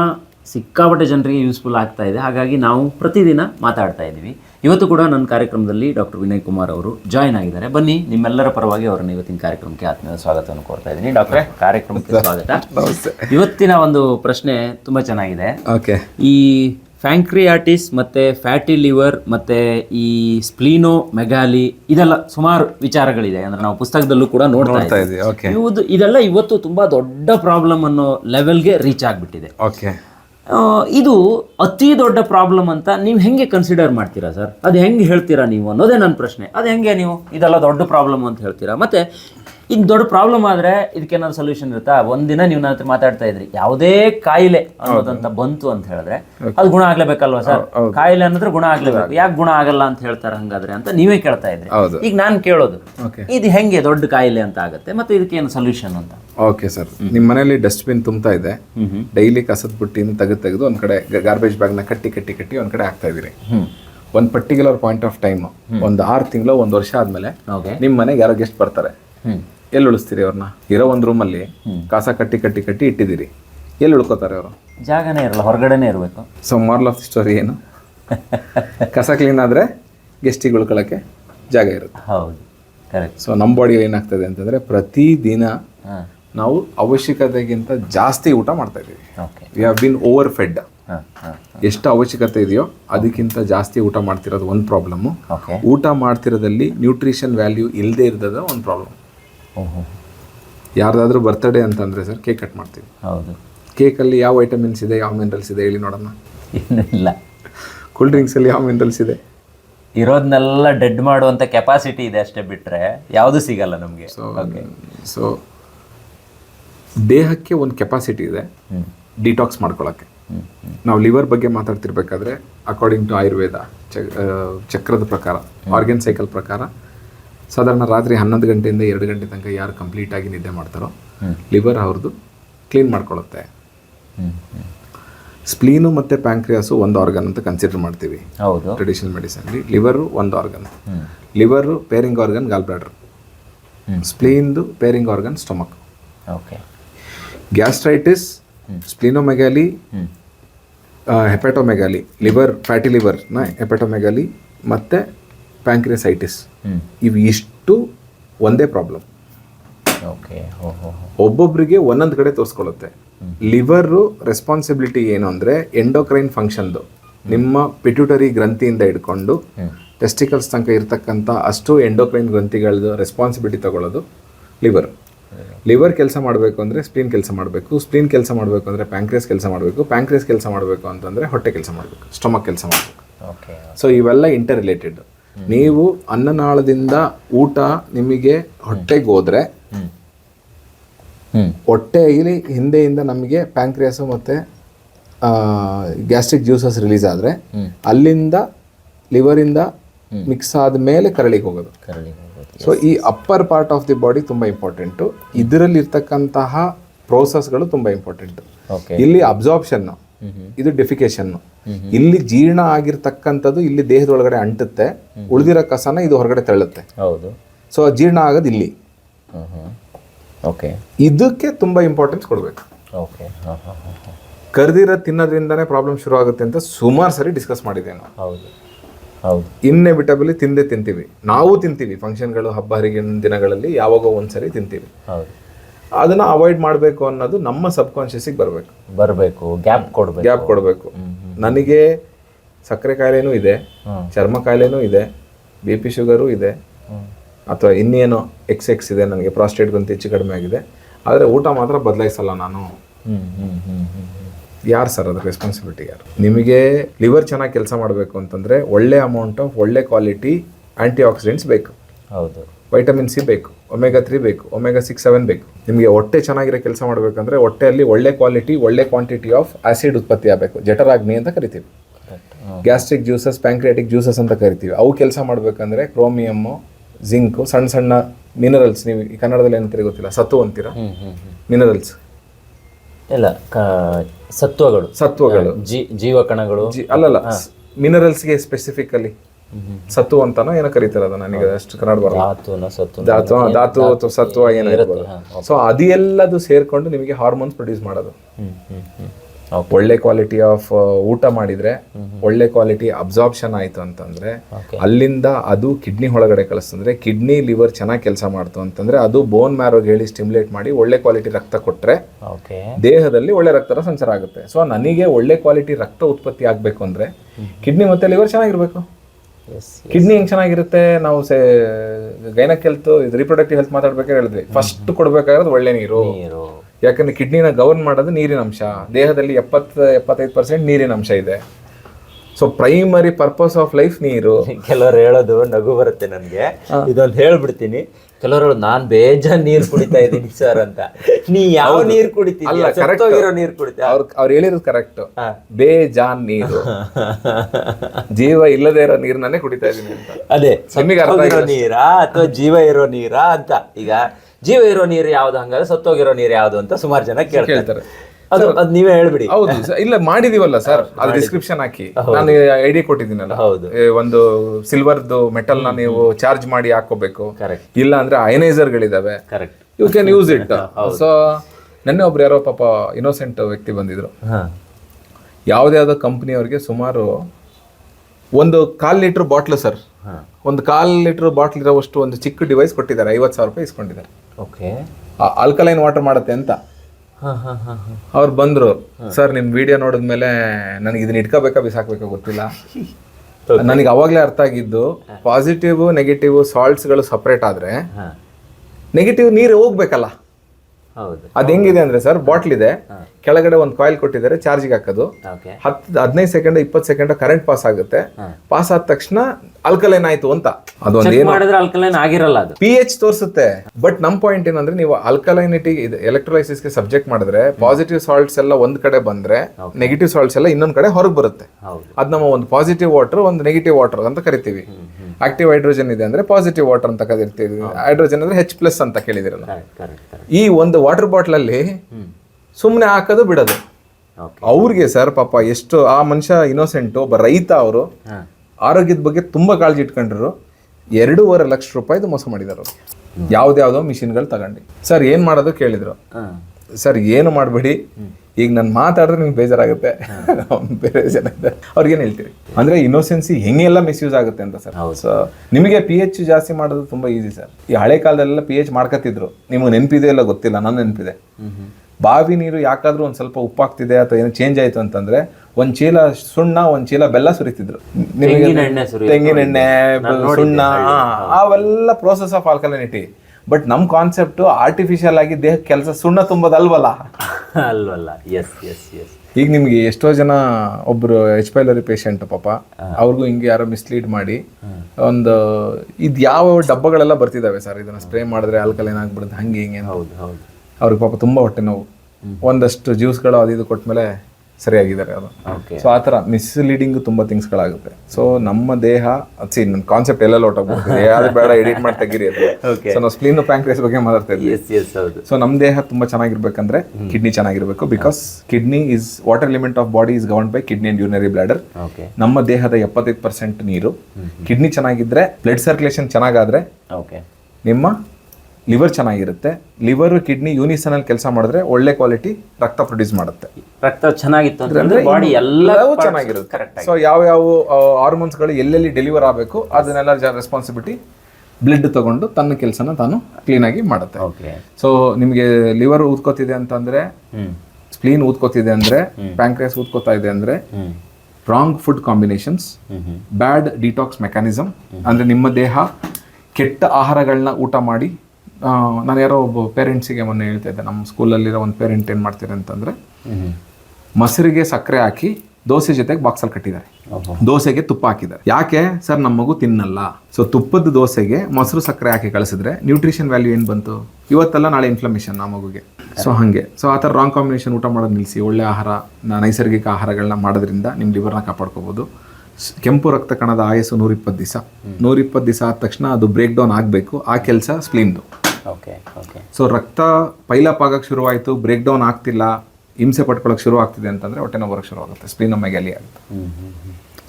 ಸಿಕ್ಕಾಪಟ್ಟೆ ಜನರಿಗೆ ಯೂಸ್ಫುಲ್ ಆಗ್ತಾ ಇದೆ. ಹಾಗಾಗಿ ನಾವು ಪ್ರತಿದಿನ ಮಾತಾಡ್ತಾ ಇದ್ದೀವಿ. ಇವತ್ತು ಕೂಡ ನನ್ನ ಕಾರ್ಯಕ್ರಮದಲ್ಲಿ ಡಾಕ್ಟರ್ ವಿನಯ್ ಕುಮಾರ್ ಅವರು ಜಾಯ್ನ್ ಆಗಿದ್ದಾರೆ. ಬನ್ನಿ ನಿಮ್ಮೆಲ್ಲರ ಪರವಾಗಿ ಅವರನ್ನು ಇವತ್ತಿನ ಕಾರ್ಯಕ್ರಮಕ್ಕೆ ಆತ್ಮೀಯ ಸ್ವಾಗತವನ್ನು ಕೋರ್ತಾ ಇದ್ದೀನಿ. ಡಾಕ್ಟ್ರೆ ಕಾರ್ಯಕ್ರಮಕ್ಕೆ ಸ್ವಾಗತ. ಇವತ್ತಿನ ಒಂದು ಪ್ರಶ್ನೆ ತುಂಬಾ ಚೆನ್ನಾಗಿದೆ. ಓಕೆ. ಈ ಫ್ಯಾಂಕ್ರಿಯಾಟಿಸ್ ಮತ್ತೆ ಫ್ಯಾಟಿ ಲಿವರ್ ಮತ್ತೆ ಈ ಸ್ಪ್ಲೀನೋ ಮೆಗಾಲಿ ಇದೆಲ್ಲ ಸುಮಾರು ವಿಚಾರಗಳಿದೆ. ಅಂದರೆ ನಾವು ಪುಸ್ತಕದಲ್ಲೂ ಕೂಡ ನೋಡ್ತಾ ಇದ್ದೀವಿ. ಇದೆಲ್ಲ ಇವತ್ತು ತುಂಬ ದೊಡ್ಡ ಪ್ರಾಬ್ಲಮ್ ಅನ್ನೋ ಲೆವೆಲ್ಗೆ ರೀಚ್ ಆಗಿಬಿಟ್ಟಿದೆ. ಓಕೆ. ಇದು ಅತಿ ದೊಡ್ಡ ಪ್ರಾಬ್ಲಮ್ ಅಂತ ನೀವು ಹೆಂಗೆ ಕನ್ಸಿಡರ್ ಮಾಡ್ತೀರಾ ಸರ್ ಅದು ಹೆಂಗೆ ಹೇಳ್ತೀರಾ ನೀವು ಅನ್ನೋದೇ ನನ್ನ ಪ್ರಶ್ನೆ. ಅದು ಹೆಂಗೆ ನೀವು? ಇದೆಲ್ಲ ದೊಡ್ಡ ಪ್ರಾಬ್ಲಮ್ ಅಂತ ಹೇಳ್ತೀರಾ? ಮತ್ತೆ ಇದು ದೊಡ್ಡ ಪ್ರಾಬ್ಲಮ್ ಆದರೆ ಇದಕ್ಕೇನಾದ್ರು ಸೊಲ್ಯೂಷನ್ ಇರುತ್ತಾ? ಒಂದಿನ ನೀವು ನನ್ನ ಹತ್ರ ಮಾತಾಡ್ತಾ ಇದ್ರಿ. ಯಾವುದೇ ಕಾಯಿಲೆ ಅನ್ನೋದಂತ ಬಂತು ಅಂತ ಹೇಳಿದ್ರೆ ಅದು ಗುಣ ಆಗ್ಲೇಬೇಕಲ್ವಾ ಸರ್? ಕಾಯಿಲೆ ಅನ್ನೋದ್ರೆ ಗುಣ ಆಗ್ಲೇಬೇಕು. ಯಾಕೆ ಗುಣ ಆಗಲ್ಲ ಅಂತ ಹೇಳ್ತಾರೆ ಹಂಗಾದ್ರೆ ಅಂತ ನೀವೇ ಕೇಳ್ತಾ ಇದ್ರಿ. ಈಗ ನಾನು ಕೇಳೋದು. ಇದು ಹೆಂಗೆ ದೊಡ್ಡ ಕಾಯಿಲೆ ಅಂತ ಆಗುತ್ತೆ ಮತ್ತೆ ಇದಕ್ಕೇನು ಸೊಲ್ಯೂಷನ್ ಅಂತ? Okay sir. ನಿಮ್ಮ ಮನೇಲಿ ಡಸ್ಟ್ಬಿನ್ ತುಂಬ್ತಾ ಇದೆ. ಡೈಲಿ ಕಸದ ಬುಟ್ಟಿನ ತೆಗೆದು ತೆಗೆದು ಒಂದ್ ಕಡೆ ಗಾರ್ಬೇಜ್ ಬ್ಯಾಗ್ನ ಕಟ್ಟಿ ಕಟ್ಟಿ ಕಟ್ಟಿ ಒಂದ್ ಕಡೆ ಹಾಕ್ತಾ ಇದೀರಿ ಹ್ಮ್. ಒಂದು ಪರ್ಟಿಕ್ಯುಲರ್ ಪಾಯಿಂಟ್ ಆಫ್ ಟೈಮ್ ಒಂದು ಆರು ತಿಂಗಳು ಒಂದು ವರ್ಷ ಆದ್ಮೇಲೆ ನಿಮ್ಮ ಮನೆಗೆ ಯಾರೋ ಗೆಸ್ಟ್ ಬರ್ತಾರೆ. ಹ್ಮ್. ಎಲ್ಲಿ ಉಳಿಸ್ತೀರಿ ಅವ್ರನ್ನ? ಇರೋ ಒಂದು ರೂಮಲ್ಲಿ ಕಸ ಕಟ್ಟಿ ಕಟ್ಟಿ ಕಟ್ಟಿ ಇಟ್ಟಿದ್ದೀರಿ. ಎಲ್ಲಿ ಉಳ್ಕೋತಾರೆ ಅವರು? ಜಾಗನೇ ಇರಲ್ಲ ಹೊರಗಡೆನೇ ಇರಬೇಕು. ಸೊ ಮಾರ್ಲ್ ಆಫ್ ಸ್ಟೋರಿ ಏನು? ಕಸ ಕ್ಲೀನ್ ಆದರೆ ಗೆಸ್ಟಿಗೆ ಉಳ್ಕೊಳ್ಳೋಕ್ಕೆ ಜಾಗ ಇರುತ್ತೆ. ಹೌದು ಕರೆಕ್ಟ್ ಸೊ ನಮ್ಮ ಬಾಡಿ ಏನಾಗ್ತದೆ ಅಂತಂದರೆ ಪ್ರತಿದಿನ ನಾವು ಅವಶ್ಯಕತೆಗಿಂತ ಜಾಸ್ತಿ ಊಟ ಮಾಡ್ತಾ ಇದ್ದೀವಿ. Okay we have been over fed ಹಾಂ ಹಾಂ. ಎಷ್ಟು ಅವಶ್ಯಕತೆ ಇದೆಯೋ ಅದಕ್ಕಿಂತ ಜಾಸ್ತಿ ಊಟ ಮಾಡ್ತಿರೋದು ಒಂದು ಪ್ರಾಬ್ಲಮ್ಮು ಊಟ ಮಾಡ್ತಿರೋದಲ್ಲಿ ನ್ಯೂಟ್ರಿಷನ್ ವ್ಯಾಲ್ಯೂ ಇಲ್ಲದೆ ಇರೋದ ಒಂದು ಪ್ರಾಬ್ಲಮ್ ಓಹೋ. ಯಾರ್ದಾದ್ರೂ ಬರ್ತಡೇ ಅಂತಂದರೆ ಸರ್ ಕೇಕ್ ಕಟ್ ಮಾಡ್ತೀವಿ. ಹೌದು. ಕೇಕಲ್ಲಿ ಯಾವ ವೈಟಮಿನ್ಸ್ ಇದೆ ಯಾವ ಮಿನರಲ್ಸ್ ಇದೆ ಹೇಳಿ ನೋಡೋಣ ಇಲ್ಲ ಕೂಲ್ ಡ್ರಿಂಕ್ಸಲ್ಲಿ ಯಾವ ಮಿನರಲ್ಸ್ ಇದೆ? ಇರೋದನ್ನೆಲ್ಲ ಡೆಡ್ ಮಾಡುವಂಥ ಕೆಪಾಸಿಟಿ ಇದೆ ಅಷ್ಟೇ ಬಿಟ್ಟರೆ ಯಾವುದು ಸಿಗಲ್ಲ ನಮಗೆ. ಓಕೆ ಸೊ ದೇಹಕ್ಕೆ ಒಂದು ಕೆಪಾಸಿಟಿ ಇದೆ ಡಿಟಾಕ್ಸ್ ಮಾಡ್ಕೊಳ್ಳೋಕ್ಕೆ ಹ್ಞೂ ನಾವು ಲಿವರ್ ಬಗ್ಗೆ ಮಾತಾಡ್ತಿರ್ಬೇಕಾದ್ರೆ ಅಕಾರ್ಡಿಂಗ್ ಟು ಆಯುರ್ವೇದ ಚಕ್ರದ ಪ್ರಕಾರ ಆರ್ಗನ್ ಸೈಕಲ್ ಪ್ರಕಾರ ಸಾಧಾರಣ ರಾತ್ರಿ ಹನ್ನೊಂದು ಗಂಟೆಯಿಂದ ಎರಡು ಗಂಟೆ ತನಕ ಯಾರು ಕಂಪ್ಲೀಟಾಗಿ ನಿದ್ದೆ ಮಾಡ್ತಾರೋ ಲಿವರ್ ಅವ್ರದ್ದು ಕ್ಲೀನ್ ಮಾಡ್ಕೊಳ್ಳುತ್ತೆ ಸ್ಪ್ಲೀನು ಮತ್ತು ಪ್ಯಾಂಕ್ರಿಯಾಸು ಒಂದು ಆರ್ಗನ್ ಅಂತ ಕನ್ಸಿಡರ್ ಮಾಡ್ತೀವಿ. ಹೌದು. ಟ್ರೆಡಿಷನಲ್ ಮೆಡಿಸನ್ಲಿ ಲಿವರು ಒಂದು organ liver pairing organ gall bladder. ಸ್ಪ್ಲೀನ್ದು pairing organ stomach okay gastritis splenomegaly hepatomegaly liver fatty ಲಿವರ್ನ hepatomegaly ಮತ್ತು ಪ್ಯಾಂಕ್ರಿಯಸೈಟಿಸ್. ಇವು ಇಷ್ಟು ಒಂದೇ ಪ್ರಾಬ್ಲಮ್. ಓಕೆ ಒಬ್ಬೊಬ್ಬರಿಗೆ ಒಂದೊಂದು ಕಡೆ ತೋರಿಸ್ಕೊಳ್ಳುತ್ತೆ. ಲಿವರು ರೆಸ್ಪಾನ್ಸಿಬಿಲಿಟಿ ಏನು ಅಂದರೆ ಎಂಡೋಕ್ರೈನ್ ಫಂಕ್ಷನ್ದು ನಿಮ್ಮ ಪಿಟ್ಯೂಟರಿ ಗ್ರಂಥಿಯಿಂದ ಹಿಡ್ಕೊಂಡು ಟೆಸ್ಟಿಕಲ್ಸ್ ತನಕ ಇರತಕ್ಕಂಥ ಅಷ್ಟು ಎಂಡೋಕ್ರೈನ್ ಗ್ರಂಥಿಗಳದ್ದು ರೆಸ್ಪಾನ್ಸಿಬಿಲಿಟಿ ತಗೊಳ್ಳೋದು ಲಿವರ್. ಲಿವರ್ ಕೆಲಸ ಮಾಡಬೇಕು ಅಂದರೆ ಸ್ಪ್ಲೀನ್ ಕೆಲಸ ಮಾಡಬೇಕು ಸ್ಪ್ಲೀನ್ ಕೆಲಸ ಮಾಡಬೇಕು ಅಂದರೆ ಪ್ಯಾಂಕ್ರಿಯಸ್ ಕೆಲಸ ಮಾಡಬೇಕು ಪ್ಯಾಂಕ್ರಿಯಸ್ ಕೆಲಸ ಮಾಡಬೇಕು ಅಂತಂದರೆ ಹೊಟ್ಟೆ ಕೆಲಸ ಮಾಡಬೇಕು ಸ್ಟೊಮಕ್ ಕೆಲಸ ಮಾಡಬೇಕು. ಸೊ ಇವೆಲ್ಲ ಇಂಟರ್ ರಿಲೇಟೆಡ್ ನೀವು ಅನ್ನನಾಳದಿಂದ ಊಟ ನಿಮಗೆ ಹೊಟ್ಟೆಗೆ ಹೋದ್ರೆ ಹೊಟ್ಟೆಯಲ್ಲಿ ಹಿಂದೆಯಿಂದ ನಮಗೆ ಪ್ಯಾಂಕ್ರಿಯಾಸು ಮತ್ತು ಗ್ಯಾಸ್ಟ್ರಿಕ್ ಜ್ಯೂಸಸ್ ರಿಲೀಸ್ ಆದರೆ. ಅಲ್ಲಿಂದ ಲಿವರಿಂದ ಮಿಕ್ಸ್ ಆದ ಮೇಲೆ ಕರಳಿಗೆ ಹೋಗೋದು. ಸೊ ಈ upper part of the body ತುಂಬ ಇಂಪಾರ್ಟೆಂಟು. ಇದರಲ್ಲಿ ಇರ್ತಕ್ಕಂತಹ ಪ್ರೋಸೆಸ್ಗಳು ತುಂಬಾ ಇಂಪಾರ್ಟೆಂಟ್. ಓಕೆ ಇಲ್ಲಿ ಅಬ್ಸಾರ್ಪ್ಷನ್ ಇದು ಡೆಫಿಕೇಶನ್ ಇಲ್ಲಿ ಜೀರ್ಣ ಆಗಿರ್ತಕ್ಕಂಥದ್ದು ಇಲ್ಲಿ ದೇಹದೊಳಗಡೆ ಅಂಟುತ್ತೆ ಉಳಿದಿರೋ ಕಸನ ಇದು ಹೊರಗಡೆ ತಳ್ಳುತ್ತೆ ಹೌದು. ಸೊ ಜೀರ್ಣ ಆಗೋದು ಇಲ್ಲಿ. ಓಕೆ ಇದಕ್ಕೆ ತುಂಬ ಇಂಪಾರ್ಟೆನ್ಸ್ ಕೊಡಬೇಕು. ಓಕೆ ಕರೆದಿರೋ ತಿನ್ನೋದ್ರಿಂದನೇ ಪ್ರಾಬ್ಲಮ್ ಶುರು ಆಗುತ್ತೆ ಅಂತ ಸುಮಾರು ಸರಿ ಡಿಸ್ಕಸ್ ಮಾಡಿದ್ದೇನೆ ನಾವು ಹೌದು. ಹೌದು. ಇನ್ನೆಬಿಟಬಲಿ ತಿಂದೇ ತಿಂತೀವಿ. ನಾವು ತಿಂತೀವಿ ಫಂಕ್ಷನ್ಗಳು ಹಬ್ಬ ಹರಿಗಿನ ದಿನಗಳಲ್ಲಿ ಯಾವಾಗೋ ಒಂದ್ಸರಿ ತಿಂತೀವಿ. ಹೌದು. ಅದನ್ನ ಅವಾಯ್ಡ್ ಮಾಡಬೇಕು ಅನ್ನೋದು ನಮ್ಮ ಸಬ್ ಕಾನ್ಶಿಯಸ್ಗೆ ಬರಬೇಕು. ಬರಬೇಕು. ಗ್ಯಾಪ್ ಕೊಡಬೇಕು. ಗ್ಯಾಪ್ ಕೊಡಬೇಕು. ನನಗೆ ಸಕ್ಕರೆ ಕಾಯಿಲೆನೂ ಇದೆ. ಚರ್ಮ ಕಾಯಿಲೆನೂ ಇದೆ ಬಿ ಪಿ ಶುಗರು ಇದೆ ಅಥವಾ ಇನ್ನೇನೋ ಎಕ್ಸ್ ಎಕ್ಸ್ ಇದೆ ನನಗೆ ಪ್ರಾಸ್ಟೇಟ್ ಗಂತ ಹೆಚ್ಚು ಕಡಿಮೆ ಆಗಿದೆ. ಆದರೆ ಊಟ ಮಾತ್ರ ಬದಲಾಯಿಸಲ್ಲ ನಾನು. ಹ್ಞೂ ಹ್ಞೂ ಹ್ಞೂ ಹ್ಞೂ ಯಾರು ಸರ್ ಅದ್ರ ರೆಸ್ಪಾನ್ಸಿಬಿಲಿಟಿ ಯಾರು? ನಿಮಗೆ ಲಿವರ್ ಚೆನ್ನಾಗಿ ಕೆಲಸ ಮಾಡಬೇಕು ಅಂತಂದರೆ ಒಳ್ಳೆ ಅಮೌಂಟ್ ಆಫ್ ಒಳ್ಳೆ ಕ್ವಾಲಿಟಿ ಆ್ಯಂಟಿ ಆಕ್ಸಿಡೆಂಟ್ಸ್ ಬೇಕು. ಹೌದು. ವೈಟಮಿನ್ ಸಿ ಬೇಕು ಒಮೆಗಾ ತ್ರೀ ಬೇಕು ಒಮೆಗಾ ಸಿಕ್ಸ್ ಸೆವೆನ್ ಬೇಕು. ನಿಮಗೆ ಹೊಟ್ಟೆ ಚೆನ್ನಾಗಿರೋ ಕೆಲಸ ಮಾಡಬೇಕಂದ್ರೆ ಹೊಟ್ಟೆಯಲ್ಲಿ ಒಳ್ಳೆ ಕ್ವಾಲಿಟಿ ಒಳ್ಳೆ ಕ್ವಾಂಟಿಟಿ ಆಫ್ ಆಸಿಡ್ ಉತ್ಪತ್ತಿ ಆಗಬೇಕು. ಜಠರಾಗ್ನಿ ಅಂತ ಕರಿತೀವಿ. ಗ್ಯಾಸ್ಟ್ರಿಕ್ ಜ್ಯೂಸಸ್ ಪ್ಯಾಂಕ್ರಿಯಾಟಿಕ್ ಜ್ಯೂಸಸ್ ಅಂತ ಕರಿತೀವಿ. ಅವು ಕೆಲಸ ಮಾಡಬೇಕಂದ್ರೆ ಕ್ರೋಮಿಯಮ್ಮು ಜಿಂಕು ಸಣ್ಣ ಸಣ್ಣ ಮಿನರಲ್ಸ್ ನೀವು ಈ ಕನ್ನಡದಲ್ಲಿ ಏನಂತೀರಿ ಗೊತ್ತಿಲ್ಲ? ಸತ್ತು ಅಂತೀರಾ? ಮಿನರಲ್ಸ್ ಇಲ್ಲ ಸತ್ವಗಳು. ಸತ್ವಗಳು. ಜೀವಕಣಗಳು. ಅಲ್ಲಲ್ಲ ಮಿನರಲ್ಸ್ಗೆ ಸ್ಪೆಸಿಫಿಕಲಿ ಸತ್ತು ಅಂತಾನೋ ಏನೋ ಕರೀತಾರೆ ಅದನ್ನ ನನಗೆ ಅಷ್ಟು ಕನ್ನಡ ಬರಲ್ಲ. ಧಾತು ಧಾತು ಅಥವಾ ಸತ್ವ ಏನೋ ಇರ್ಬೋದು ಸೊ ಅದೆಲ್ಲದು ಸೇರ್ಕೊಂಡು ನಿಮಗೆ ಹಾರ್ಮೋನ್ಸ್ ಪ್ರೊಡ್ಯೂಸ್ ಮಾಡೋದು. ಒಳ್ಳೆ ಕ್ವಾಲಿಟಿ ಆಫ್ ಊಟ ಮಾಡಿದ್ರೆ ಒಳ್ಳೆ ಕ್ವಾಲಿಟಿ ಅಬ್ಸಾರ್ಪ್ಷನ್ ಆಯ್ತು ಅಂತಂದ್ರೆ ಅಲ್ಲಿಂದ ಅದು ಕಿಡ್ನಿ ಒಳಗಡೆ ಕಳಿಸ್ತಂದ್ರೆ ಕಿಡ್ನಿ ಲಿವರ್ ಚೆನ್ನಾಗಿ ಕೆಲಸ ಮಾಡ್ತು ಅಂತಂದ್ರೆ ಅದು ಬೋನ್ ಮ್ಯಾರೋಗೆ ಹೇಳಿ ಸ್ಟಿಮ್ಯುಲೇಟ್ ಮಾಡಿ ಒಳ್ಳೆ ಕ್ವಾಲಿಟಿ ರಕ್ತ ಕೊಟ್ಟರೆ ಓಕೆ ದೇಹದಲ್ಲಿ ಒಳ್ಳೆ ರಕ್ತದ ಸಂಚಾರ ಆಗುತ್ತೆ. ಸೊ ನನಗೆ ಒಳ್ಳೆ ಕ್ವಾಲಿಟಿ ರಕ್ತ ಉತ್ಪತ್ತಿ ಆಗಬೇಕು ಅಂದ್ರೆ ಕಿಡ್ನಿ ಮತ್ತೆ ಲಿವರ್ ಚೆನ್ನಾಗಿರ್ಬೇಕು. ಕಿಡ್ನಿ ಹೆಂಗ್ ಚೆನ್ನಾಗಿರುತ್ತೆ ನಾವು ಗೈನಕ್ ಹೆಲ್ತ್ ಇದು ರಿಪ್ರೊಡಕ್ಟಿವ್ ಹೆಲ್ತ್ ಮಾತಾಡ್ಬೇಕಾದ್ರೆ ಹೇಳಿದ್ವಿ. ಫಸ್ಟ್ ಕೊಡ್ಬೇಕಾಗಿರೋದು ಒಳ್ಳೆ ನೀರು. ನೀರು. ಯಾಕಂದ್ರೆ ಕಿಡ್ನಿನ ಗವರ್ನ್ ಮಾಡೋದು ನೀರಿನ ಅಂಶ. ದೇಹದಲ್ಲಿ ಎಪ್ಪತ್ತು ಎಪ್ಪತ್ತೈದು ಪರ್ಸೆಂಟ್ ನೀರಿನ ಅಂಶ ಇದೆ. So primary purpose of life ನೀರು. ಕೆಲವರು ಹೇಳೋದು ನಗು ಬರುತ್ತೆ ನನಗೆ. ಇದೊಂದು ಹೇಳ್ಬಿಡ್ತೀನಿ. ಕೆಲವರು ನಾನ್ ಬೇಜಾನ್ ನೀರ್ ಕುಡಿತಾ ಇದ್ದೀನಿ ಸರ್ ಅಂತ. ನೀ ಯಾವ ನೀರ್ ಕುಡಿತೀರೋ ಸತ್ತೋಗಿರೋ ನೀರ್ ಕುಡಿತಾ? ಅವ್ರು ಅವ್ರು ಹೇಳಿರೋದು ಕರೆಕ್ಟ್. ಬೇಜಾನ್ ನೀರು. ಜೀವ ಇಲ್ಲದೆ ಇರೋ ನೀರ್ನೇ ಕುಡಿತಾ ಇದ್ದೀನಿ ಅಂತ. ಅದೇ. ಸತ್ತೋಗಿರೋ ನೀರಾ ಅಥವಾ ಜೀವ ಇರೋ ನೀರಾ ಅಂತ. ಈಗ ಜೀವ ಇರೋ ನೀರು ಯಾವ್ದು ಹಂಗಾದ್ರೆ ಸತ್ತೋಗಿರೋ ನೀರು ಯಾವ್ದು ಅಂತ ಸುಮಾರು ಜನ ಕೇಳ್ತಾರೆ. ಅದು ಅದ್ ನೀವೇ ಹೇಳ್ಬಿಡಿ. ಹೌದು ಸರ್ ಇಲ್ಲ ಮಾಡಿದೀವಲ್ಲ ಸರ್ ಅದು ಡಿಸ್ಕ್ರಿಪ್ಷನ್ ಹಾಕಿ. ನಾನು ಐಡಿ ಕೊಟ್ಟಿದ್ದೀನಲ್ಲ ಹೌದು. ಏ, ಒಂದು ಸಿಲ್ವರ್ದು ಮೆಟಲ್ನ ನೀವು ಚಾರ್ಜ್ ಮಾಡಿ ಹಾಕೋಬೇಕು. ಕರೆಕ್ಟ್ ಇಲ್ಲ ಅಂದ್ರೆ ಅಯನೈಸರ್ ಗಳಿದಾವೆ correct you can use it so ನೆನ್ನೆ ಒಬ್ರು ಯಾರೋ ಪಾಪ ಇನ್ನೋಸೆಂಟ್ ವ್ಯಕ್ತಿ ಬಂದಿದ್ರು. ಹಾ. ಯಾವುದೇ ಕಂಪ್ನಿ ಕಂಪ್ನಿಯವ್ರಿಗೆ ಸುಮಾರು ಒಂದು ಕಾಲ್ ಲೀಟರ್ ಬಾಟ್ಲು ಸರ್ ಒಂದು ಕಾಲ್ ಲೀಟರ್ ಬಾಟ್ಲ್ ಇರೋವಷ್ಟು ಒಂದು ಚಿಕ್ಕ ಡಿವೈಸ್ ಕೊಟ್ಟಿದ್ದಾರೆ ಐವತ್ತು ಸಾವಿರ ರೂಪಾಯಿ ಇಸ್ಕೊಂಡಿದ್ದಾರೆ. ಓಕೆ ಆಲ್ಕಲೈನ್ ವಾಟರ್ ಮಾಡುತ್ತೆ ಅಂತ. ಅವ್ರು ಬಂದ್ರು ಸರ್ ನಿಮ್ ವಿಡಿಯೋ ನೋಡಿದ್ಮೇಲೆ ನನಗೆ ಇದನ್ನ ಇಟ್ಕೋಬೇಕಾ? ಬಿಸಾಕ್ಬೇಕಾ? ಗೊತ್ತಿಲ್ಲ. ನನಗೆ ಅವಾಗಲೇ ಅರ್ಥ ಆಗಿದ್ದು ಪಾಸಿಟಿವ್ ನೆಗೆಟಿವ್ ಸಾಲ್ಟ್ಸ್ಗಳು ಸಪ್ರೇಟ್ ಆದ್ರೆ ನೆಗೆಟಿವ್ ನೀರು ಹೋಗ್ಬೇಕಲ್ಲ? ಅದು ಹೆಂಗಿದೆ ಅಂದ್ರೆ ಸರ್ ಬಾಟ್ಲ್ ಇದೆ ಕೆಳಗಡೆ ಒಂದು ಕಾಯಿಲ್ ಕೊಟ್ಟಿದ್ದಾರೆ ಚಾರ್ಜಿಗೆ ಹಾಕೋದು. ಹತ್ತು ಹದಿನೈದು ಸೆಕೆಂಡ್ ಇಪ್ಪತ್ತು ಸೆಕೆಂಡ್ ಕರೆಂಟ್ ಪಾಸ್ ಆಗುತ್ತೆ. ಪಾಸ್ ಆದ ತಕ್ಷಣ ಅಲ್ಕಲೈನ್ ಆಯ್ತು ಅಂತ. ಅದೊಂದು ಮಾಡಿದ್ರೆ ಅಲ್ಕಲೈನ್ ಆಗಿರಲ್ಲ ಅದು. ಪಿ ಎಚ್ ತೋರಿಸುತ್ತೆ. ಬಟ್ ನಮ್ ಪಾಯಿಂಟ್ ಏನಂದ್ರೆ ನೀವು ಅಲ್ಕಲೈನಿಟಿ ಎಲೆಕ್ಟ್ರೋಲೈಸಿಸ್ಗೆ ಸಬ್ಜೆಕ್ಟ್ ಮಾಡಿದ್ರೆ ಪಾಸಿಟಿವ್ ಸಾಲ್ಟ್ಸ್ ಎಲ್ಲ ಒಂದ್ ಕಡೆ ಬಂದ್ರೆ ನೆಗೆಟಿವ್ ಸಾಲ್ಟ್ಸ್ ಎಲ್ಲ ಇನ್ನೊಂದ್ ಕಡೆ ಹೊರಗೆ ಬರುತ್ತೆ. ಅದ್ ನಮ್ಮ ಒಂದು ಪಾಸಿಟಿವ್ ವಾಟರ್ ಒಂದು ನೆಗೆಟಿವ್ ವಾಟರ್ ಅಂತ ಕರಿತೀವಿ. ಆಕ್ಟಿವ್ ಹೈಡ್ರೋಜನ್ ಇದೆ ಅಂದ್ರೆ ಪಾಸಿಟಿವ್ ವಾಟರ್ ಅಂತ ಕರಿತೀವಿ. ಹೈಡ್ರೋಜನ್ ಅಂದ್ರೆ ಹೆಚ್ ಪ್ಲಸ್ ಅಂತ ಕೇಳಿದಿರಲ್ಲ. ಈ ಒಂದು ವಾಟರ್ ಬಾಟ್ಲ್ ಅಲ್ಲಿ ಸುಮ್ಮನೆ ಹಾಕೋದು ಬಿಡೋದು. ಅವ್ರಿಗೆ ಸರ್ ಪಾಪ ಎಷ್ಟು ಆ ಮನುಷ್ಯ ಇನ್ನೋಸೆಂಟ್ ಒಬ್ಬ ರೈತ ಅವರು ಆರೋಗ್ಯದ ಬಗ್ಗೆ ತುಂಬ ಕಾಳಜಿ ಇಟ್ಕೊಂಡ್ರು ಎರಡೂವರೆ ಲಕ್ಷ ರೂಪಾಯಿದು ಮೋಸ ಮಾಡಿದಾರೆ ಯಾವ್ದ್ಯಾವ್ದೋ ಮಿಷಿನ್ಗಳು ತಗೊಂಡು. ಸರ್ ಏನು ಮಾಡೋದು ಕೇಳಿದರು. ಸರ್ ಏನು ಮಾಡಬೇಡಿ. ಈಗ ನಾನು ಮಾತಾಡಿದ್ರೆ ನಿಮ್ಗೆ ಬೇಜಾರಾಗುತ್ತೆ. ಬೇರೆ ಜನ ಇದ್ದಾರೆ. ಅವ್ರಿಗೇನು ಹೇಳ್ತೀರಿ? ಅಂದರೆ ಇನ್ನೋಸೆನ್ಸಿ ಹೆಂಗೆಲ್ಲ ಮಿಸ್ಯೂಸ್ ಆಗುತ್ತೆ ಅಂತ ಸರ್. ಸೊ ನಿಮಗೆ ಪಿ ಎಚ್ ಜಾಸ್ತಿ ಮಾಡೋದು ತುಂಬ ಈಸಿ ಸರ್. ಈ ಹಳೆ ಕಾಲದಲ್ಲೆಲ್ಲ ಪಿ ಎಚ್ ಮಾಡ್ಕೊತಿದ್ರು ನಿಮಗೆ ನೆನಪಿದೆ ಇಲ್ಲ ಗೊತ್ತಿಲ್ಲ. ನನ್ನ ನೆನಪಿದೆ. ಬಾವಿ ನೀರು ಯಾಕಾದರೂ ಒಂದು ಸ್ವಲ್ಪ ಉಪ್ಪಾಗ್ತಿದೆ ಅಥವಾ ಏನೋ ಚೇಂಜ್ ಆಯಿತು ಅಂತಂದ್ರೆ ಒಂದ್ ಚೀಲ ಸುಣ್ಣ ಒಂದ್ ಚೀಲ ಬೆಲ್ಲ ಸುರಿತಿದ್ರು. ನಿಮಗೆ ತೆಂಗಿನ ಎಣ್ಣೆ ಸುರಿಯೋದು ತೆಂಗಿನ ಎಣ್ಣೆ ಸುಣ್ಣ ಅವೆಲ್ಲ ಪ್ರೋಸೆಸ್ ಆಫ್ ಆಲ್ಕಲಿನಿಟಿ ಬಟ್ ನಮ್ ಕಾನ್ಸೆಪ್ಟ್ ಆರ್ಟಿಫಿಷಿಯಲ್ ಆಗಿ ದೇಹಕ್ಕೆ ಕೆಲಸ ಸುಣ್ಣ ತುಂಬದ ಅಲ್ವಲ್ಲ. ಎಸ್ ಎಸ್ ಎಸ್ ಈಗ ನಿಮ್ಗೆ ಎಷ್ಟೋ ಜನ ಒಬ್ರು ಎಚ್ ಪೈಲರಿ ಪೇಷಂಟ್ ಪಾಪ ಅವ್ರಿಗೂ ಹಿಂಗೆ ಯಾರೋ ಮಿಸ್ಲೀಡ್ ಮಾಡಿ ಒಂದು ಇದು ಯಾವ ಡಬ್ಬಗಳೆಲ್ಲ ಬರ್ತಿದಾವೆ ಸರ್? ಇದನ್ನ ಸ್ಪ್ರೇ ಮಾಡಿದ್ರೆ ಆಲ್ಕಲೈನ್ ಆಗ್ಬಿಡುತ್ತೆ ಹಂಗೆ ಹಿಂಗೆ ಅಂತ. ಹೌದು ಹೌದು. ಅವ್ರಿಗೆ ಪಾಪ ತುಂಬಾ ಹೊಟ್ಟೆ ನೋವು. ಒಂದಷ್ಟು ಜ್ಯೂಸ್ಗಳು ಅದು ಇದು ಕೊಟ್ಮೇಲೆ ಸರಿಯಾಗಿದ್ದಾರೆ ಅದು. ಸೊ ಆ ಥರ ಮಿಸ್ಲೀಡಿಂಗ್ ತುಂಬ ಥಿಂಗ್ಸ್ಗಳಾಗುತ್ತೆ ಸೊ ನಮ್ಮ ದೇಹ ಸಿ ನನ್ನ ಕಾನ್ಸೆಪ್ಟ್ ಎಲ್ಲ ಹೊಟ್ಟೋಗ್ಬಿಡ್ತಿದೆ ಯಾರು ಬೇಡ ಎಡಿಟ್ ಮಾಡಿ ತೆಗೀರಿ ಅದು ಸೊ ನಾವು ಸ್ಪ್ಲೀನ್ ಪ್ಯಾಂಕ್ರೇಸ್ ಬಗ್ಗೆ ಮಾತಾಡ್ತಾ ಇದ್ವಿ. ಹೌದು. ಸೊ ನಮ್ಮ ದೇಹ ತುಂಬಾ ಚೆನ್ನಾಗಿರ್ಬೇಕಂದ್ರೆ ಕಿಡ್ನಿ ಚೆನ್ನಾಗಿರ್ಬೇಕು because kidney is water element of body is govern by kidney and urinary bladder ನಮ್ಮ ದೇಹದ ಎಪ್ಪತ್ತೈದು ಪರ್ಸೆಂಟ್ ನೀರು. ಕಿಡ್ನಿ ಚೆನ್ನಾಗಿದ್ರೆ ಬ್ಲಡ್ ಸರ್ಕ್ಯುಲೇಷನ್ ಚೆನ್ನಾಗಾದ್ರೆ ನಿಮ್ಮ ಲಿವರ್ ಚೆನ್ನಾಗಿರುತ್ತೆ. ಲಿವರ್ ಕಿಡ್ನಿ ಯೂನಿಸನಲ್ಲಿ ಕೆಲಸ ಮಾಡಿದ್ರೆ ಒಳ್ಳೆ ಕ್ವಾಲಿಟಿ ರಕ್ತ ಪ್ರೊಡ್ಯೂಸ್ ಮಾಡುತ್ತೆ. ರಕ್ತ ಚೆನ್ನಾಗಿತ್ತು ಅಂತಂದ್ರೆ ಬಾಡಿ ಎಲ್ಲ ಎಲ್ಲವೂ ಚೆನ್ನಾಗಿರುತ್ತೆ. ಕರೆಕ್ಟ್ ಸೊ ಯಾವ ಯಾವ ಹಾರ್ಮೋನ್ಸ್ಗಳು ಎಲ್ಲೆಲ್ಲಿ ಡೆಲಿವರ್ ಆಗಬೇಕು ಅದನ್ನೆಲ್ಲ ರೆಸ್ಪಾನ್ಸಿಬಿಲಿಟಿ ಬ್ಲಡ್ ತಗೊಂಡು ತನ್ನ ಕೆಲಸನ ತಾನು ಕ್ಲೀನಾಗಿ ಮಾಡುತ್ತೆ. ಓಕೆ ಸೊ ನಿಮಗೆ ಲಿವರ್ ಊದ್ಕೋತಿದೆ ಅಂತಂದ್ರೆ ಸ್ಪ್ಲೀನ್ ಊದ್ಕೋತಿದೆ ಅಂದ್ರೆ ಪ್ಯಾಂಕ್ರೇಸ್ ಊದ್ಕೋತಾ ಇದೆ ಅಂದ್ರೆ wrong food combinations bad detox mechanism ಅಂದ್ರೆ ನಿಮ್ಮ ದೇಹ ಕೆಟ್ಟ ಆಹಾರಗಳನ್ನ ಊಟ ಮಾಡಿ ನಾನು ಯಾರೋ ಒಬ್ಬ ಪೇರೆಂಟ್ಸಿಗೆ ಮೊನ್ನೆ ಹೇಳ್ತಾ ಇದ್ದೆ ನಮ್ಮ ಸ್ಕೂಲಲ್ಲಿರೋ ಒಂದು ಪೇರೆಂಟ್ ಏನು ಮಾಡ್ತಾರೆ ಅಂತಂದರೆ ಮೊಸರಿಗೆ ಸಕ್ಕರೆ ಹಾಕಿ ದೋಸೆ ಜೊತೆಗೆ ಬಾಕ್ಸಲ್ಲಿ ಕಟ್ಟಿದ್ದಾರೆ. ದೋಸೆಗೆ ತುಪ್ಪ ಹಾಕಿದ್ದಾರೆ. ಯಾಕೆ? ಸರ್ ನಮ್ಮ ಮಗು ತಿನ್ನಲ್ಲ. ಸೊ ತುಪ್ಪದ ದೋಸೆಗೆ ಮೊಸರು ಸಕ್ಕರೆ ಹಾಕಿ ಕಳಿಸಿದ್ರೆ ನ್ಯೂಟ್ರಿಷನ್ ವ್ಯಾಲ್ಯೂ ಏನು ಬಂತು? ಇವತ್ತೆಲ್ಲ ನಾಳೆ ಇನ್ಫ್ಲಮೇಷನ್ ನಮ್ಮ ಮಗುಗೆ. ಸೊ ಹಾಗೆ. ಸೊ ಆ ಥರ ರಾಂಗ್ ಕಾಂಬಿನೇಷನ್ ಊಟ ಮಾಡೋದು ನಿಲ್ಲಿಸಿ. ಒಳ್ಳೆ ಆಹಾರ ನೈಸರ್ಗಿಕ ಆಹಾರಗಳನ್ನ ಮಾಡೋದ್ರಿಂದ ನಿಮ್ಮ ಲಿವರ್ನ ಕಾಪಾಡ್ಕೋಬೋದು. ಕೆಂಪು ರಕ್ತ ಕಣದ ಆಯಸ್ಸು ನೂರಿಪ್ಪತ್ತು ದಿವಸ. ನೂರಿಪ್ಪತ್ತು ದಿವಸ ಆದ ತಕ್ಷಣ ಅದು ಬ್ರೇಕ್ ಡೌನ್ ಆಗಬೇಕು. ಆ ಕೆಲಸ ಸ್ಪ್ಲೀನ್ದು ಓಕೆ ಓಕೆ ಸೊ ರಕ್ತ ಪೈಲಪ್ ಆಗಕ್ಕೆ ಶುರುವಾಯಿತು ಬ್ರೇಕ್ ಡೌನ್ ಆಗ್ತಿಲ್ಲ ಹಿಂಸೆ ಪಟ್ಕೊಳ್ಳೋಕೆ ಶುರು ಆಗ್ತಿದೆ ಅಂತಂದರೆ ಹೊಟ್ಟೆ ನೋವು ಬರೋಕ್ಕೆ ಶುರು ಆಗುತ್ತೆ. ಸ್ಪ್ಲೀನ್ ಗೆಲಿ ಆಗುತ್ತೆ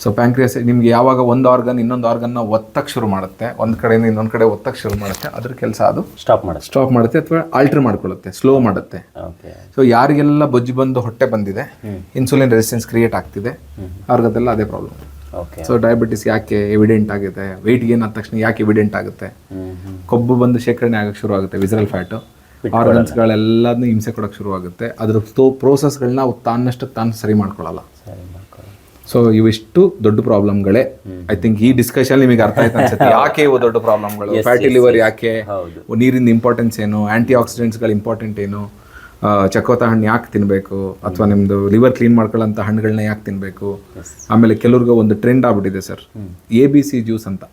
ಸೊ ಪ್ಯಾಂಕ್ರಿಯಸ್ ನಿಮ್ಗೆ ಯಾವಾಗ ಒಂದು ಆರ್ಗನ್ ಇನ್ನೊಂದು ಆರ್ಗನ್ನ ಒತ್ತಕ್ಕೆ ಶುರು ಮಾಡುತ್ತೆ ಒಂದು ಕಡೆಯಿಂದ ಇನ್ನೊಂದು ಕಡೆ ಒತ್ತಕ್ಕೆ ಶುರು ಮಾಡುತ್ತೆ ಅದ್ರ ಕೆಲಸ ಅದು ಸ್ಟಾಪ್ ಮಾಡುತ್ತೆ. ಸ್ಟಾಪ್ ಮಾಡುತ್ತೆ ಅಥವಾ ಆಲ್ಟ್ರ್ ಮಾಡ್ಕೊಳ್ಳುತ್ತೆ ಸ್ಲೋ ಮಾಡುತ್ತೆ. ಸೊ ಯಾರಿಗೆಲ್ಲ ಬೊಜ್ಜು ಬಂದು ಹೊಟ್ಟೆ ಬಂದಿದೆ ಇನ್ಸುಲಿನ್ ರೆಸಿಸ್ಟೆನ್ಸ್ ಕ್ರಿಯೇಟ್ ಆಗ್ತಿದೆ ಅವ್ರಿಗದೆಲ್ಲ ಅದೇ ಪ್ರಾಬ್ಲಮ್ ಸೊ ಡಯಾಬಿಟಿಸ್ ಯಾಕೆ ಎವಿಡೆಂಟ್ ಆಗುತ್ತೆ? ವೆಯ್ಟ್ ಗೇನ್ ಆದ ತಕ್ಷಣ ಯಾಕೆ ಎವಿಡೆಂಟ್ ಆಗುತ್ತೆ? ಕೊಬ್ಬು ಬಂದು ಶೇಖರಣೆ ಆಗಕ್ಕೆ ಶುರು ಆಗುತ್ತೆ ವಿಸರಲ್ ಫ್ಯಾಟು ಆರ್ಗನ್ಸ್ಗಳೆಲ್ಲದನ್ನೂ ಹಿಂಸೆ ಕೊಡೋಕೆ ಶುರು ಆಗುತ್ತೆ ಅದ್ರ ತೋ ಪ್ರೋಸೆಸ್ಗಳನ್ನ ಅವು ತಾನಷ್ಟು ತಾನು ಸರಿ ಮಾಡ್ಕೊಳ್ಳಲ್ಲ. ಸೊ ಇವಿಷ್ಟು ದೊಡ್ಡ ಪ್ರಾಬ್ಲಮ್ಗಳೇ ಐ ಥಿಂಕ್ ಈ ಡಿಸ್ಕಷನ್ ನಿಮಗೆ ಅರ್ಥ ಆಯ್ತು ಅನ್ಸುತ್ತೆ. ಯಾಕೆ ಇವು ದೊಡ್ಡ ಪ್ರಾಬ್ಲಮ್ಗಳು ಫ್ಯಾಟಿ ಲಿವರ್ ಯಾಕೆ? ನೀರಿನ ಇಂಪಾರ್ಟೆನ್ಸ್ ಏನು? ಆಂಟಿ ಆಕ್ಸಿಡೆಂಟ್ಸ್ಗಳ ಇಂಪಾರ್ಟೆಂಟ್ ಏನು? ಚಕೋತ ಹಣ್ಣು ಯಾಕೆ ತಿನ್ನಬೇಕು ಅಥವಾ ನಿಮ್ಮದು ಲಿವರ್ ಕ್ಲೀನ್ ಮಾಡ್ಕೊಳ್ಳೋಂಥ ಹಣ್ಣುಗಳನ್ನ ಯಾಕೆ ತಿನ್ನಬೇಕು ಆಮೇಲೆ ಕೆಲವ್ರಿಗೆ ಒಂದು ಟ್ರೆಂಡ್ ಆಗ್ಬಿಟ್ಟಿದೆ sir. A B C juice ಅಂತ.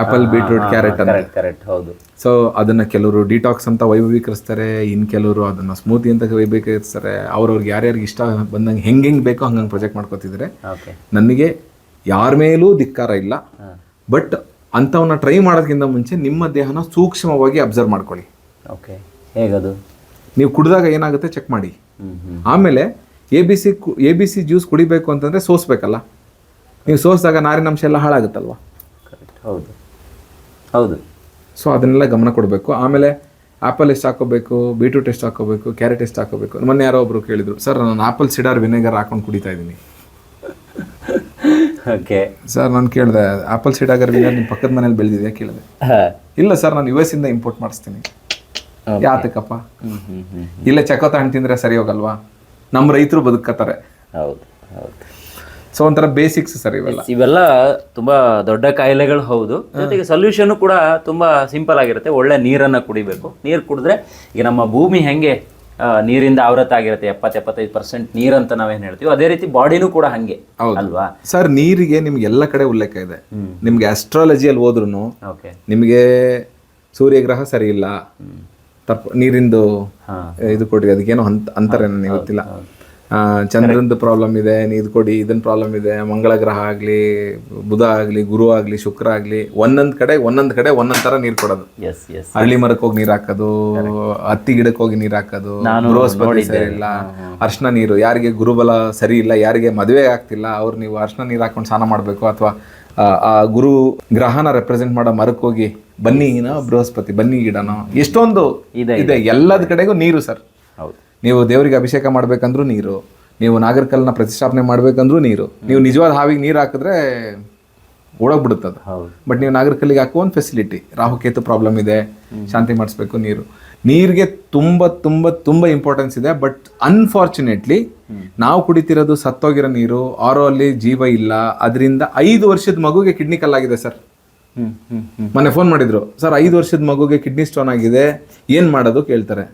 ಆಪಲ್ ಬೀಟ್ರೂಟ್ ಕ್ಯಾರೆಟ್ ಅಂತ. ಹೌದು. ಸೊ ಅದನ್ನ ಕೆಲವರು ಡಿಟಾಕ್ಸ್ ಅಂತ ವೈಭವೀಕರಿಸ್ತಾರೆ ಇನ್ನು ಕೆಲವರು ಅದನ್ನ ಸ್ಮೂತಿ ಅಂತ ವೈಭವೀಕರಿಸ್ತಾರೆ ಅವ್ರವ್ರಿಗೆ ಯಾರ್ಯಾರಿಗೆ ಇಷ್ಟ ಬಂದಂಗೆ ಹೆಂಗೆ ಹೆಂಗೆ ಬೇಕೋ ಹಂಗಂಗೆ ಪ್ರೊಜೆಕ್ಟ್ ಮಾಡ್ಕೋತಿದ್ರೆ ನನಗೆ ಯಾರ ಮೇಲೂ ಧಿಕ್ಕಾರ ಇಲ್ಲ. ಬಟ್ ಅಂಥವನ್ನ ಟ್ರೈ ಮಾಡೋದಕ್ಕಿಂತ ಮುಂಚೆ ನಿಮ್ಮ ದೇಹನ ಸೂಕ್ಷ್ಮವಾಗಿ ಅಬ್ಸರ್ವ್ ಮಾಡ್ಕೊಳ್ಳಿ. ಓಕೆ ಹೇಗದು? ನೀವು ಕುಡಿದಾಗ ಏನಾಗುತ್ತೆ? ಚೆಕ್ ಮಾಡಿ. ಆಮೇಲೆ A B C A B C juice ಕುಡಿಬೇಕು ಅಂತಂದರೆ ಸೋಸ್ಬೇಕಲ್ಲ? ನೀವು ಸೋಸಿದಾಗ ನಾರಿನಂಶ ಎಲ್ಲ ಹಾಳಾಗುತ್ತಲ್ವಾ? ಕರೆಕ್ಟ್ ಹೌದು. ಹೌದು. ಸೊ ಅದನ್ನೆಲ್ಲ ಗಮನ ಕೊಡಬೇಕು. ಆಮೇಲೆ ಆ್ಯಪಲ್ ಎಷ್ಟು ಹಾಕೋಬೇಕು ಬೀಟ್ರೂಟ್ ಎಷ್ಟು ಹಾಕೋಬೇಕು ಕ್ಯಾರೆಟ್ ಎಷ್ಟು ಹಾಕೋಬೇಕು? ಮೊನ್ನೆ ಯಾರೋ ಒಬ್ಬರು ಕೇಳಿದರು ಸರ್ ನಾನು ಆ್ಯಪಲ್ ಸಿಡಾರ್ ವಿನೆಗರ್ ಹಾಕೊಂಡು ಕುಡಿತಾ ಇದ್ದೀನಿ. ಓಕೆ ಸರ್ ನಾನು ಕೇಳಿದೆ ಆ್ಯಪಲ್ ಸಿಡಾಗರ್ ವಿನೆಗರ್ ನಿಮ್ಮ ಪಕ್ಕದ ಮನೇಲಿ ಬೆಳೆದಿದೆ ಕೇಳಿದೆ. ಇಲ್ಲ ಸರ್ ನಾನು ಯು ಎಸ್ ಇಂದ ಇಂಪೋರ್ಟ್ ಮಾಡಿಸ್ತೀನಿ. ಯಾತಕ್ಕಪ್ಪ ಇಲ್ಲ ಚಕೋತ ಹಣ್ಣು ತಿಂದ್ರೆ ಸರಿ ಹೋಗಲ್ವಾ? ನಮ್ಮ ರೈತರು ಬದುಕತ್ತಾರೆ ಹೌದು ಹೌದು. ಸೊ ಒಂಥರ ಬೇಸಿಕ್ಸ್ ಸರ್ ಇವೆಲ್ಲ. ಇವೆಲ್ಲ ತುಂಬಾ ದೊಡ್ಡ ಕಾಯಿಲೆಗಳು ಹೌದು. ಜೊತೆಗೆ ಸೊಲ್ಯೂಷನ್ ಕೂಡ ತುಂಬಾ ಸಿಂಪಲ್ ಆಗಿರುತ್ತೆ. ಒಳ್ಳೆ ನೀರನ್ನ ಕುಡಿಬೇಕು. ನೀರು ಕುಡಿದ್ರೆ ಈಗ ನಮ್ಮ ಭೂಮಿ ಹೆಂಗೆ ನೀರಿಂದ ಆವೃತ ಆಗಿರುತ್ತೆ ಎಪ್ಪತ್ತು ಎಪ್ಪತ್ತೈದು ಪರ್ಸೆಂಟ್ ನೀರಂತ ನಾವೇನ್ ಹೇಳ್ತೀವಿ ಅದೇ ರೀತಿ ಬಾಡಿನೂ ಕೂಡ ಹಂಗೆ ಅಲ್ವಾ? ಸರ್ ನೀರಿಗೆ ನಿಮ್ಗೆ ಎಲ್ಲ ಕಡೆ ಉಲ್ಲೇಖ ಇದೆ. ನಿಮ್ಗೆ ಅಸ್ಟ್ರಾಲಜಿಯಲ್ಲಿ ಹೋದ್ರು ಓಕೆ ನಿಮಗೆ ಸೂರ್ಯಗ್ರಹ ಸರಿ ಇಲ್ಲ. ತಪ್ಪು ನೀರಿಂದು ಇದು ಕೊಡಿ ಅದಕ್ಕೇನೋ ಅಂತ ಅಂತಾರೆ ನನಗೆ ಗೊತ್ತಿಲ್ಲ. ಚಂದ್ರಂದು ಪ್ರಾಬ್ಲಮ್ ಇದೆ ಇದು ಕೊಡಿ ಇದನ್ ಪ್ರಾಬ್ಲಮ್ ಇದೆ ಮಂಗಳ ಗ್ರಹ ಆಗಲಿ ಬುಧ ಆಗಲಿ ಗುರು ಆಗಲಿ ಶುಕ್ರ ಆಗಲಿ ಒಂದೊಂದು ಕಡೆ ಒಂದೊಂದು ಕಡೆ ಒಂದೊಂದು ಥರ ನೀರು ಕೊಡೋದು. ಹಳ್ಳಿ ಮರಕ್ಕೆ ಹೋಗಿ ನೀರು ಹಾಕೋದು ಹತ್ತಿ ಗಿಡಕ್ಕೆ ಹೋಗಿ ನೀರು ಹಾಕೋದು ಬೃಹಸ್ಪತಿ ಸರಿ ಇಲ್ಲ ಅರ್ಶನ ನೀರು ಯಾರಿಗೆ ಗುರುಬಲ ಸರಿ ಇಲ್ಲ ಯಾರಿಗೆ ಮದುವೆ ಆಗ್ತಿಲ್ಲ ಅವ್ರು ನೀವು ಅರ್ಶನ ನೀರು ಹಾಕೊಂಡು ಸ್ನಾನ ಮಾಡಬೇಕು ಅಥವಾ ಆ ಗುರು ಗ್ರಹನ ರೆಪ್ರೆಸೆಂಟ್ ಮಾಡೋ ಮರಕ್ಕೋಗಿ ಬನ್ನಿ ಬನ್ನಿನ ಬೃಹಸ್ಪತಿ ಬನ್ನಿ ಗಿಡನೋ ಎಷ್ಟೊಂದು ಇದೆ, ಎಲ್ಲದ ಕಡೆಗೂ ನೀರು ಸರ್. ಹೌದು. ನೀವು ದೇವರಿಗೆ ಅಭಿಷೇಕ ಮಾಡ್ಬೇಕಂದ್ರೂ ನೀರು. ನೀವು ನಾಗರಕಲ್ನ ಪ್ರತಿಷ್ಠಾಪನೆ ಮಾಡ್ಬೇಕಂದ್ರೂ ನೀರು. ನೀವು ನಿಜವಾದ ಹಾವಿಗೆ ನೀರು ಹಾಕಿದ್ರೆ ಓಡೋಗ್ಬಿಡುತ್ತದು. ಬಟ್ ನೀವು ನಾಗರಕಲ್ಲಿಗೆ ಹಾಕುವ ಒಂದು ಫೆಸಿಲಿಟಿ ರಾಹುಕೇತು ಪ್ರಾಬ್ಲಮ್ ಇದೆ. ಶಾಂತಿ ಮಾಡಿಸ್ಬೇಕು ನೀರು. ನೀರಿಗೆ ತುಂಬ ತುಂಬ ತುಂಬ ಇಂಪಾರ್ಟೆನ್ಸ್ ಇದೆ. ಬಟ್ ಅನ್ಫಾರ್ಚುನೇಟ್ಲಿ ನಾವು ಕುಡಿತಿರೋದು ಸತ್ತೋಗಿರೋ ನೀರು ಆರೋ ಅಲ್ಲಿ ಜೀವ ಇಲ್ಲ. ಅದರಿಂದ ಐದು ವರ್ಷದ ಮಗುಗೆ ಕಿಡ್ನಿ ಕಲ್ಲಾಗಿದೆ ಸರ್. ಮೊನ್ನೆ ಫೋನ್ ಮಾಡಿದ್ರು. ಸರ್ ಐದು ವರ್ಷದ ಮಗುಗೆ ಕಿಡ್ನಿ ಸ್ಟೋನ್ ಆಗಿದೆ. ಏನು ಮಾಡೋದು? ಕೇಳ್ತಾರೆ.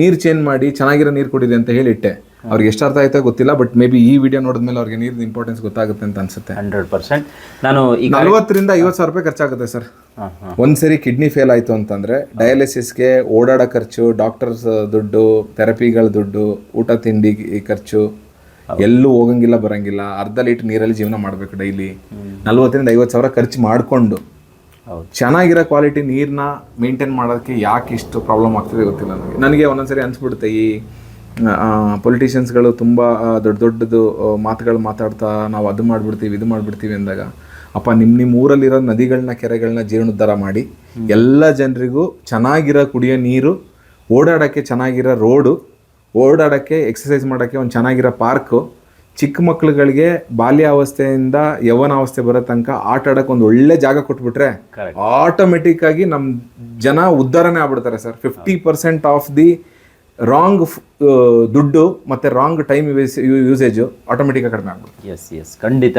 ನೀರು ಚೇಂಜ್ ಮಾಡಿ ಚೆನ್ನಾಗಿರೋ ನೀರು ಕುಡಿದೆ ಅಂತ ಹೇಳಿಟ್ಟೆ. ಅವ್ರಿಗೆ ಎಷ್ಟು ಅರ್ಥ ಆಯ್ತೋ ಗೊತ್ತಿಲ್ಲ ಬಟ್ ಮೇ ಬಿ ಈ ವಿಡಿಯೋ ನೋಡಿದ ಮೇಲೆ ಅವ್ರಿಗೆ ನೀರಿನ ಇಂಪಾರ್ಟೆನ್ಸ್ ಗೊತ್ತಾಗುತ್ತೆ ಅಂತ ಅನ್ಸುತ್ತೆ. Hundred percent. ನಾನು ಈಗ ನಲ್ವತ್ತರಿಂದ ಐವತ್ತು ಸಾವಿರ ರೂಪಾಯಿ ಖರ್ಚಾಗುತ್ತೆ ಸರ್. ಒಂದ್ಸರಿ ಕಿಡ್ನಿ ಫೇಲ್ ಆಯಿತು ಅಂತಂದ್ರೆ ಡಯಾಲಿಸಿಸ್ಗೆ ಓಡಾಡೋ ಖರ್ಚು ಡಾಕ್ಟರ್ಸ್ ದುಡ್ಡು ಥೆರಪಿಗಳ ದುಡ್ಡು ಊಟ ತಿಂಡಿ ಖರ್ಚು ಎಲ್ಲೂ ಹೋಗಂಗಿಲ್ಲ ಬರಂಗಿಲ್ಲ ಅರ್ಧ ಲೀಟರ್ ನೀರಲ್ಲಿ ಜೀವನ ಮಾಡಬೇಕು ಡೈಲಿ ನಲ್ವತ್ತರಿಂದ ಐವತ್ತು ಸಾವಿರ ಖರ್ಚು ಮಾಡಿಕೊಂಡು ಚೆನ್ನಾಗಿರೋ ಕ್ವಾಲಿಟಿ ನೀರನ್ನ ಮೇಂಟೈನ್ ಮಾಡೋದಕ್ಕೆ ಯಾಕೆ ಇಷ್ಟು ಪ್ರಾಬ್ಲಮ್ ಆಗ್ತದೆ ಗೊತ್ತಿಲ್ಲ ನನಗೆ. ನನಗೆ ಒಂದೊಂದ್ಸರಿ ಅನಿಸ್ಬಿಡುತ್ತೆ ಈ ಪೊಲಿಟಿಷಿಯನ್ಸ್ಗಳು ತುಂಬ ದೊಡ್ಡ ದೊಡ್ಡದು ಮಾತುಗಳು ಮಾತಾಡ್ತಾ ನಾವು ಅದು ಮಾಡಿಬಿಡ್ತೀವಿ ಇದು ಮಾಡಿಬಿಡ್ತೀವಿ ಅಂದಾಗ ಅಪ್ಪ ನಿಮ್ಮ ನಿಮ್ಮ ಊರಲ್ಲಿರೋ ನದಿಗಳನ್ನ ಕೆರೆಗಳನ್ನ ಜೀರ್ಣೋದ್ಧಾರ ಮಾಡಿ ಎಲ್ಲ ಜನರಿಗೂ ಚೆನ್ನಾಗಿರೋ ಕುಡಿಯೋ ನೀರು ಓಡಾಡೋಕ್ಕೆ ಚೆನ್ನಾಗಿರೋ ರೋಡು ಓಡಾಡೋಕ್ಕೆ ಎಕ್ಸಸೈಸ್ ಮಾಡೋಕ್ಕೆ ಒಂದು ಚೆನ್ನಾಗಿರೋ ಪಾರ್ಕು ಚಿಕ್ಕ ಮಕ್ಳುಗಳಿಗೆ ಬಾಲ್ಯಾವಸ್ಥೆಯಿಂದ ಯೌವನಾವಸ್ಥೆ ಬರೋ ತನಕ ಆಟ ಆಡೋಕೆ ಒಂದು ಒಳ್ಳೆ ಜಾಗ ಕೊಟ್ಬಿಟ್ರೆ ಆಟೋಮೆಟಿಕ್ಕಾಗಿ ಆಟೋಮೆಟಿಕ್ ಆಗಿ ನಮ್ಮ ಜನ ಉದ್ಧಾರನೇ ಆಗ್ಬಿಡ್ತಾರೆ sir. Fifty percent of the wrong ದುಡ್ಡು ಮತ್ತು ರಾಂಗ್ ಟೈಮ್ ಯೂಸೇಜು ಆಟೋಮೆಟಿಕಾಗಿ ಕಡಿಮೆ ಆಗ್ಬೋದು ಎಸ್ ಎಸ್ ಖಂಡಿತ.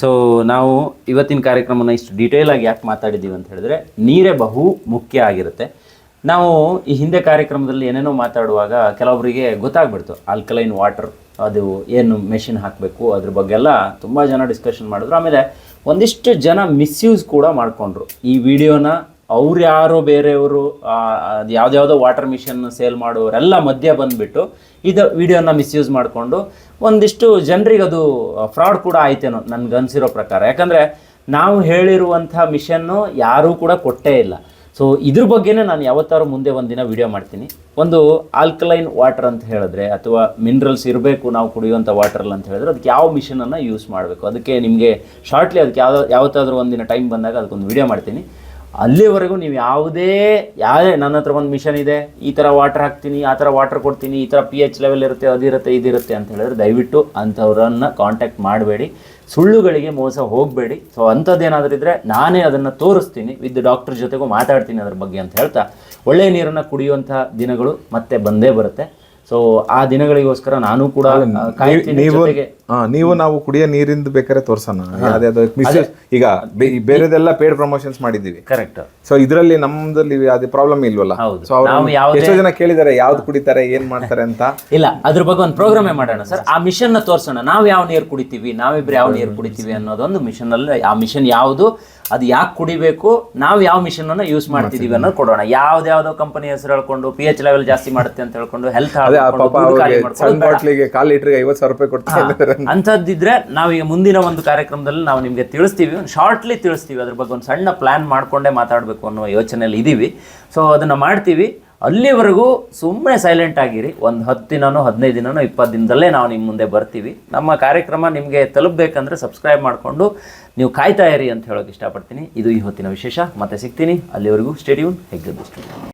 ಸೊ ನಾವು ಇವತ್ತಿನ ಕಾರ್ಯಕ್ರಮನ ಇಷ್ಟು ಡೀಟೇಲ್ ಆಗಿ ಯಾಕೆ ಮಾತಾಡಿದ್ದೀವಿ ಅಂತ ಹೇಳಿದ್ರೆ, ನೀರೇ ಬಹು ಮುಖ್ಯ ಆಗಿರುತ್ತೆ. ನಾವು ಈ ಹಿಂದೆ ಕಾರ್ಯಕ್ರಮದಲ್ಲಿ ಏನೇನೋ ಮಾತಾಡುವಾಗ ಕೆಲವೊಬ್ಬರಿಗೆ ಗೊತ್ತಾಗ್ಬಿಡ್ತು. ಆಲ್ಕಲೈನ್ ವಾಟರ್ ಅದು ಏನು ಮೆಷಿನ್ ಹಾಕಬೇಕು, ಅದ್ರ ಬಗ್ಗೆ ಎಲ್ಲ ತುಂಬ ಜನ ಡಿಸ್ಕಷನ್ ಮಾಡಿದ್ರು. ಆಮೇಲೆ ಒಂದಿಷ್ಟು ಜನ ಮಿಸ್ಯೂಸ್ ಕೂಡ ಮಾಡಿಕೊಂಡ್ರು. ಈ ವಿಡಿಯೋನ ಅವ್ರು ಯಾರೋ ಬೇರೆಯವರು ಅದು ಯಾವ್ದ್ಯಾವುದೋ ವಾಟರ್ ಮಿಷನ್ ಸೇಲ್ ಮಾಡೋರೆಲ್ಲ ಮಧ್ಯ ಬಂದುಬಿಟ್ಟು ಇದು ವಿಡಿಯೋನ ಮಿಸ್ಯೂಸ್ ಮಾಡಿಕೊಂಡು ಒಂದಿಷ್ಟು ಜನರಿಗೆ ಅದು ಫ್ರಾಡ್ ಕೂಡ ಆಯ್ತೇನೋ ನನ್ಗೆ ಅನಿಸಿರೋ ಪ್ರಕಾರ. ಯಾಕಂದರೆ ನಾವು ಹೇಳಿರುವಂಥ ಮಿಷನ್ನು ಯಾರೂ ಕೂಡ ಕೊಟ್ಟೇ ಇಲ್ಲ. ಸೊ ಇದ್ರ ಬಗ್ಗೆನೇ ನಾನು ಯಾವತ್ತಾರು ಮುಂದೆ ಒಂದಿನ ವಿಡಿಯೋ ಮಾಡ್ತೀನಿ. ಒಂದು ಆಲ್ಕಲೈನ್ ವಾಟರ್ ಅಂತ ಹೇಳಿದ್ರೆ ಅಥವಾ ಮಿನರಲ್ಸ್ ಇರಬೇಕು, ನಾವು ಕುಡಿಯುವಂಥ ವಾಟರಲ್ಲಿ ಅಂತ ಹೇಳಿದ್ರೆ ಅದಕ್ಕೆ ಯಾವ ಮಿಷನನ್ನು ಯೂಸ್ ಮಾಡಬೇಕು? ಅದಕ್ಕೆ ನಿಮಗೆ ಶಾರ್ಟ್ಲಿ ಅದಕ್ಕೆ ಯಾವ ಯಾವತ್ತಾದ್ರೂ ಒಂದಿನ ಟೈಮ್ ಬಂದಾಗ ಅದಕ್ಕೊಂದು ವಿಡಿಯೋ ಮಾಡ್ತೀನಿ. ಅಲ್ಲಿವರೆಗೂ ನೀವು ಯಾವುದೇ ಯಾವುದೇ ನನ್ನ ಹತ್ರ ಒಂದು ಮಿಷನ್ ಇದೆ ಈ ಥರ ವಾಟರ್ ಹಾಕ್ತೀನಿ ಆ ಥರ ವಾಟರ್ ಕೊಡ್ತೀನಿ ಈ ಥರ ಪಿ ಎಚ್ ಲೆವೆಲ್ ಇರುತ್ತೆ ಅದಿರುತ್ತೆ ಇದಿರುತ್ತೆ ಅಂತ ಹೇಳಿದ್ರೆ ದಯವಿಟ್ಟು ಅಂಥವ್ರನ್ನ ಕಾಂಟ್ಯಾಕ್ಟ್ ಮಾಡಬೇಡಿ. ಸುಳ್ಳುಗಳಿಗೆ ಮೋಸ ಹೋಗಬೇಡಿ. ಸೊ ಅಂಥದ್ದೇನಾದರೂ ಇದ್ದರೆ ನಾನೇ ಅದನ್ನು ತೋರಿಸ್ತೀನಿ ವಿದ್ ಡಾಕ್ಟ್ರ್ ಜೊತೆಗೂ ಮಾತಾಡ್ತೀನಿ ಅದ್ರ ಬಗ್ಗೆ ಅಂತ ಹೇಳ್ತಾ ಒಳ್ಳೆಯ ನೀರನ್ನು ಕುಡಿಯುವಂಥ ದಿನಗಳು ಮತ್ತೆ ಬಂದೇ ಬರುತ್ತೆ. ಸೊ ಆ ದಿನಗಳಿಗೋಸ್ಕರ ನಾನು ಕೂಡ ಕಾಯ್ತೀನಿ ಜೊತೆಗೆ ನೀವು ನಾವು ಕುಡಿಯೋ ನೀರಿಂದ ಬೇಕಾದ್ರೆ ತೋರ್ಸೋಣ. ಮಿಸ್ಯೂಸ್ ಈಗ ಬೇರೆದೆಲ್ಲ ಪೇಡ್ ಪ್ರಮೋಷನ್ಸ್ ಮಾಡಿದೀವಿ ಕರೆಕ್ಟ್ ಸೊ ಇದರಲ್ಲಿ ನಮ್ದಲ್ಲಿ ಅದೇ ಪ್ರಾಬ್ಲಮ್ ಇಲ್ವಲ್ಲ. ಸೊ ಯಾವುದೇ- ಎಷ್ಟೋ ಜನ ಕೇಳಿದ್ದಾರೆ ಯಾವ್ದು ಕುಡಿತಾರೆ ಏನ್ ಮಾಡ್ತಾರೆ ಅಂತ. ಇಲ್ಲ ಅದ್ರ ಬಗ್ಗೆ ಒಂದು ಪ್ರೋಗ್ರಾಮೇ ಮಾಡೋಣ ಸರ್. ಆ ಮಿಷನ್ನ ತೋರ್ಸೋಣ. ನಾವು ಯಾವ ನೀರು ಕುಡಿತೀವಿ ನಾವಿಬ್ರು ಯಾವ ನೀರು ಕುಡಿತೀವಿ ಅನ್ನೋದೊಂದು ಮಿಷನ್ ಅಲ್ಲಿ ಆ ಮಿಷನ್ ಯಾವುದು ಅದು ಯಾಕೆ ಕುಡಿಬೇಕು ನಾವು ಯಾವ ಮಿಷನ್ ಅನ್ನ ಯೂಸ್ ಮಾಡ್ತಿದೀವಿ ಅನ್ನೋದು ಕೊಡೋಣ. ಯಾವ್ದಾವ್ದೋ ಕಂಪನಿ ಹೆಸರು ಹೇಳ್ಕೊಂಡು ಪಿ ಎಚ್ ಲೆವೆಲ್ ಜಾಸ್ತಿ ಮಾಡುತ್ತೆ ಅಂತ ಹೇಳ್ಕೊಂಡು ಹೆಲ್ತ್ ಕಾಲ್ ಲೀಟರ್ಗೆ ಐವತ್ತು ಸಾವಿರ ರೂಪಾಯಿ ಕೊಡ್ತಾ ಇದ್ದಾರೆ. ಅಂಥದ್ದಿದ್ರೆ ನಾವೀಗ ಮುಂದಿನ ಒಂದು ಕಾರ್ಯಕ್ರಮದಲ್ಲಿ ನಾವು ನಿಮಗೆ ತಿಳಿಸ್ತೀವಿ, ಒಂದು ಶಾರ್ಟ್ಲಿ ತಿಳಿಸ್ತೀವಿ. ಅದ್ರ ಬಗ್ಗೆ ಒಂದು ಸಣ್ಣ ಪ್ಲಾನ್ ಮಾಡಿಕೊಂಡೇ ಮಾತಾಡಬೇಕು ಅನ್ನೋ ಯೋಚನೆಯಲ್ಲಿ ಇದ್ದೀವಿ ಸೊ ಅದನ್ನು ಮಾಡ್ತೀವಿ. ಅಲ್ಲಿವರೆಗೂ ಸುಮ್ಮನೆ ಸೈಲೆಂಟ್ ಆಗಿರಿ. ಒಂದು ಹತ್ತು ದಿನನೋ, ಹದಿನೈದು ದಿನನೋ, ಇಪ್ಪತ್ತು ದಿನದಲ್ಲೇ ನಾವು ನಿಮ್ಮ ಮುಂದೆ ಬರ್ತೀವಿ. ನಮ್ಮ ಕಾರ್ಯಕ್ರಮ ನಿಮಗೆ ತಲುಪಬೇಕಂದ್ರೆ ಸಬ್ಸ್ಕ್ರೈಬ್ ಮಾಡಿಕೊಂಡು ನೀವು ಕಾಯ್ತಾ ಇರಿ ಅಂತ ಹೇಳೋಕೆ ಇಷ್ಟಪಡ್ತೀನಿ. ಇದು ಈ ಹೊತ್ತಿನ ವಿಶೇಷ. ಮತ್ತೆ ಸಿಗ್ತೀನಿ. ಅಲ್ಲಿವರೆಗೂ ಸ್ಟೇಡಿಯಂ ಹೆಗ್ಗದ್ದು